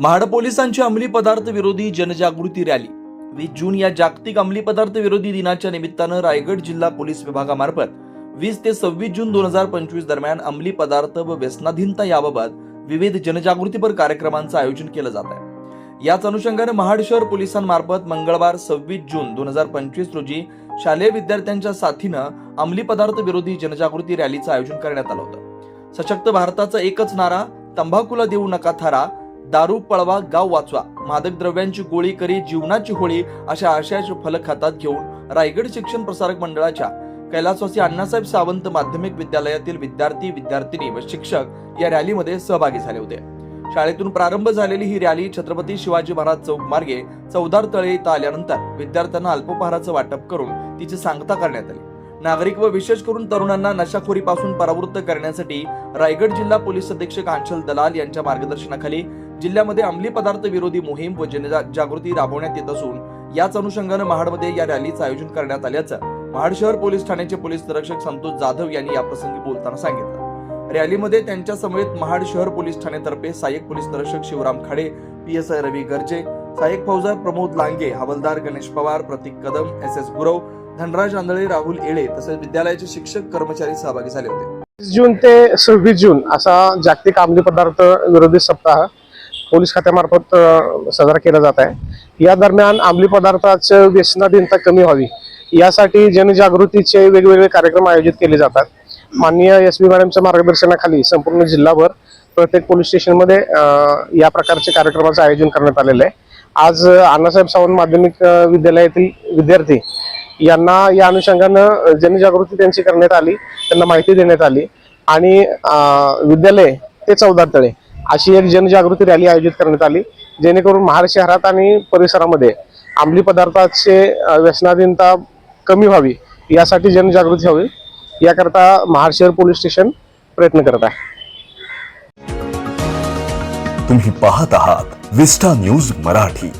महाड पोलिसांची अंमली पदार्थ विरोधी जनजागृती रॅली. वीस जून या जागतिक अंमली पदार्थ विरोधी दिनाच्या निमित्तानं रायगड जिल्हा पोलीस विभागामार्फत वीस ते सव्वीस जून दोन हजार पंचवीस दरम्यान अंमली पदार्थ व व्यसनाधीनता याबाबत विविध जनजागृतीपर कार्यक्रमांचं आयोजन केलं जात आहे. याच अनुषंगाने महाड शहर पोलिसांमार्फत मंगळवार सव्वीस जून दोन हजार पंचवीस रोजी शालेय विद्यार्थ्यांच्या साथीनं अंमली पदार्थ विरोधी जनजागृती रॅलीचं आयोजन करण्यात आलं होतं. सशक्त भारताचा एकच नारा तंबाखूला देऊ नका थारा दारू पळवा गाव वाचवा मादक द्रव्यांची गोळी करी जीवनाची होळी अशा आशयाचे फलक हातात घेऊन रायगड शिक्षण प्रसारक मंडळाच्या कैलासवासी अण्णासाहेब सावंत माध्यमिक विद्यालयातील विद्यार्थी विद्यार्थिनी व शिक्षक या रॅलीमध्ये सहभागी झाले होते. शाळेतून प्रारंभ झालेली ही रॅली छत्रपती शिवाजी महाराज चौक मार्गे चौदार तळे इथं आल्यानंतर विद्यार्थ्यांना अल्पपहाराचं वाटप करून तिची सांगता करण्यात आली. नागरिक व विशेष करून तरुणांना नशाखोरीपासून परावृत्त करण्यासाठी रायगड जिल्हा पोलीस अधीक्षक आंचल दलाल यांच्या मार्गदर्शनाखाली जिल्ह्यामध्ये अंमली पदार्थ विरोधी मोहीम व जनजागृती राबवण्यात येत असून याच अनुषंगानं महाडमध्ये या रॅलीचं आयोजन करण्यात आल्याचं महाड शहर पोलीस ठाण्याचे पोलीस निरीक्षक संतोष जाधव यांनी याप्रसंगी बोलताना सांगितलं. रॅलीमध्ये त्यांच्या समवेत महाड शहर पोलीस ठाण्यातर्फे सहाय्यक पोलीस निरीक्षक Shivram Khade P S I Ravi Garje सहाय्यक फौजदार प्रमोद लांगे हवालदार गणेश पवार प्रतीक कदम एस एस गुरव धनराज आंधळे राहुल येळे तसेच विद्यालयाचे शिक्षक कर्मचारी सहभागी झाले होते. वीस जून ते सव्वीस जून असा जागतिक अंमली पदार्थ विरोधी सप्ताह पोलीस खात्यामार्फत साजरा केला जात आहे. या दरम्यान अंमली पदार्थाचं व्यसनाधीनता कमी व्हावी. यासाठी जनजागृतीचे वेगवेगळे कार्यक्रम आयोजित केले जातात. माननीय एस बी मॅडमच्या मार्गदर्शनाखाली संपूर्ण जिल्हाभर प्रत्येक पोलीस स्टेशनमध्ये या प्रकारचे कार्यक्रमाचं आयोजन करण्यात आलेलं आहे. आज अण्णासाहेब सावंत माध्यमिक विद्यालयातील विद्यार्थी यांना या अनुषंगानं जनजागृती त्यांची करण्यात आली त्यांना माहिती देण्यात आली. आणि विद्यालय ते चौदा तळे. अशी एक जनजागृती रॅली आयोजित करण्यात आली जेणेकरून महाड शहरात आणि परिसरामध्ये अंमली पदार्थाचे व्यसनाधीनता कमी व्हावी यासाठी जनजागृती व्हावी याकरता महाड शहर पोलीस स्टेशन प्रयत्न करत आहे. तुम्ही पाहत आहात विस्टा न्यूज मराठी.